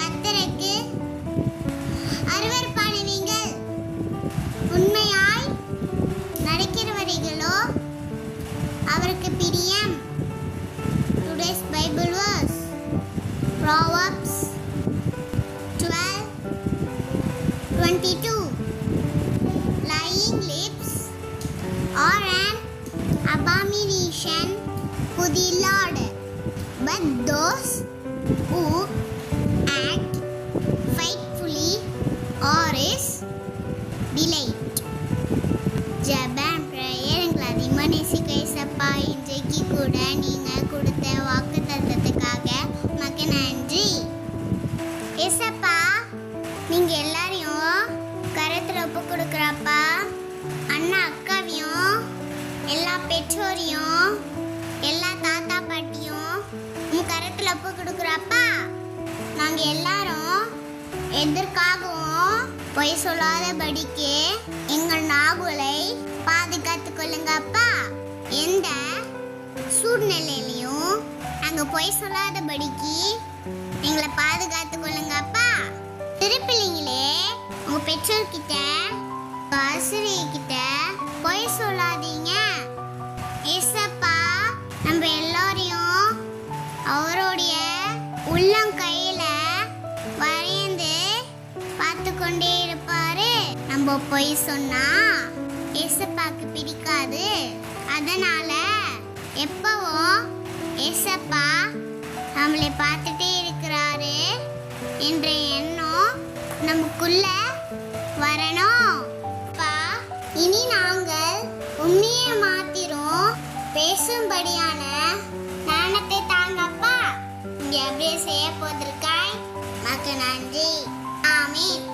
கத்தருக்கு அறுவர் பண்ணுவீங்கள் உண்மையாய் நடக்கிறவர்களோ அவருக்கு பிரியம். Today's Bible was proverbs twelve twenty two lying lips are an abomination. To but those But delight ஜெபம் பிரேயர் எங்களை அதிகமாக நேசிக்க ஏசப்பா இன்றைக்கு கூட நீங்கள் கொடுத்த வாக்கு தத்துவத்துக்காக உமக்கு நன்றி ஏசப்பா நீங்கள் எல்லாரையும் கரத்தில் ஒப்பு கொடுக்குறப்பா அண்ணா அக்காவையும் எல்லா பெற்றோரையும் எல்லா தாத்தா பாட்டியும் உன் கரத்தில் ஒப்பு கொடுக்குறப்பா நாங்கள் எல்லாரும் எதற்காகவும் பொய் சொல்லாதபடிக்கு எங்கள் நாகுலை பாதுகாத்து கொள்ளுங்கப்பா எந்த சூழ்நிலையிலையும் நாங்கள் பொய் சொல்லாதபடிக்கு எங்களை பாதுகாத்து கொள்ளுங்கப்பா திருப்பிள்ளைங்களே உங்கள் பெற்றோர்கிட்ட ஆசிரியர்கிட்ட பொய் சொல்லாதீங்க. கொண்டே இருப்பாரு. நம்ம பொய் சொன்னா ஏசப்பாக்கு பிடிக்காது. அதனால எப்பவும் ஏசப்பா நம்மளை பார்த்துட்டே இருக்கிறாரு என்ற எண்ணம் நமக்குள்ள வரணும். அப்பா இனி நாங்கள் உண்மையை மாத்திரும் பேசும்படியான ஞானத்தை தாங்கப்பா. இங்க அப்படியே செய்ய போதிருக்காய் மக்கு நன்றி ஆமீன்.